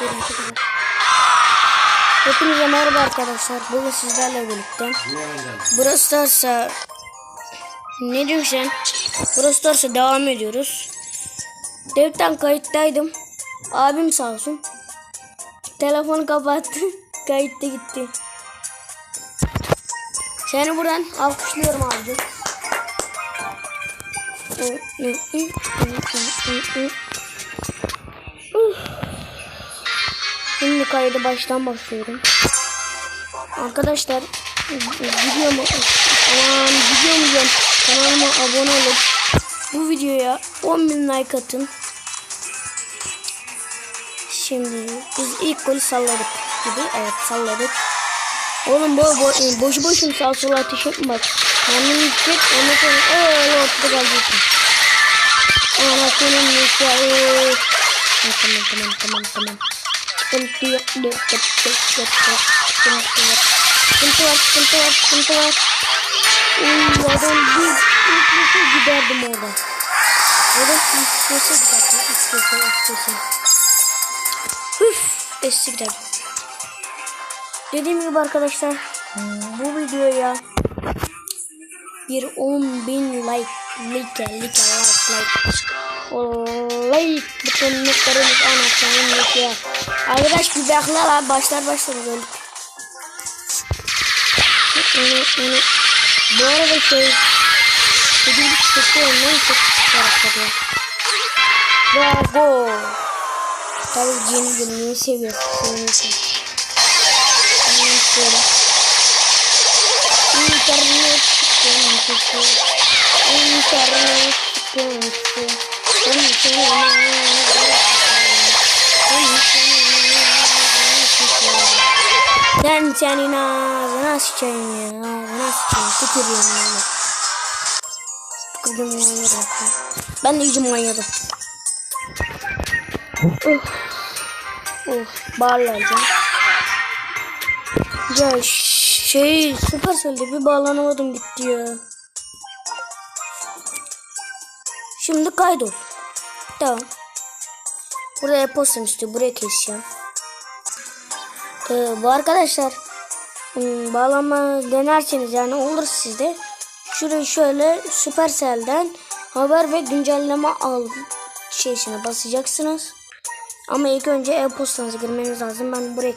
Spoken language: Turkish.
Görüntü kadar. Hepinize merhaba arkadaşlar. Bugün sizlerle birlikte. Burası Stars'a ne diyorsun sen? Burası Stars'a devam ediyoruz. Devletten kayıttaydım. Abim sağ olsun. Telefonu kapattı. Kayıtta gitti. Seni buradan alkışlıyorum abicim. Şimdi kaydı baştan başlıyorum. Arkadaşlar videomu aman videomu diyorum. kanalıma abone olun. Bu videoya 10.000 like atın. Şimdi biz ilk golü salladık gibi. Evet salladık. Oğlum bu bo boşu boşun sağ sola ateş etme bak. Kendini yükselt ondan sonra öyle ortada kalacaksın. Ana senin nişanı. Ha, tamam tamam tamam tamam. Sıkıntı yok. Yok yok yok yok yok. Sıkıntı yok. Sıkıntı var sıkıntı var sıkıntı var. Uy bir üstüse giderdim orada. Adam üstüse giderdim. Üstüse üstüse. Hüf. Üstüse giderdim. Dediğim gibi arkadaşlar bu videoya bir 10 bin like like like like like like butonluklarımız anahtarın yaşıyor. Arkadaş bir baklar abi başlar başlar öldük. Bu arada şey gibi çıktı ondan çok karakter ya. Bravo. Tabii yeni bölümünü seviyorum. Seviyorsun. Ondan sonra. İnternet sıkıntısı. İnternet sıkıntısı. Ben senin ağzına sıçayım ya. Ağzına sıçayım. Tükürüyorum yani. Kızım manyadım. Ben de iyice manyadım. Of. Of. Bağırlayacağım. Ya şey süper söyledi bir bağlanamadım gitti ya. Şimdi kaydol. Tamam. Burada e-postam istiyor. Buraya keseceğim. Ee, bu arkadaşlar hmm, bağlanma denerseniz yani olur sizde. Şuraya şöyle Supercell'den haber ve güncelleme al şeysine basacaksınız. Ama ilk önce e-postanıza girmeniz lazım. Ben buraya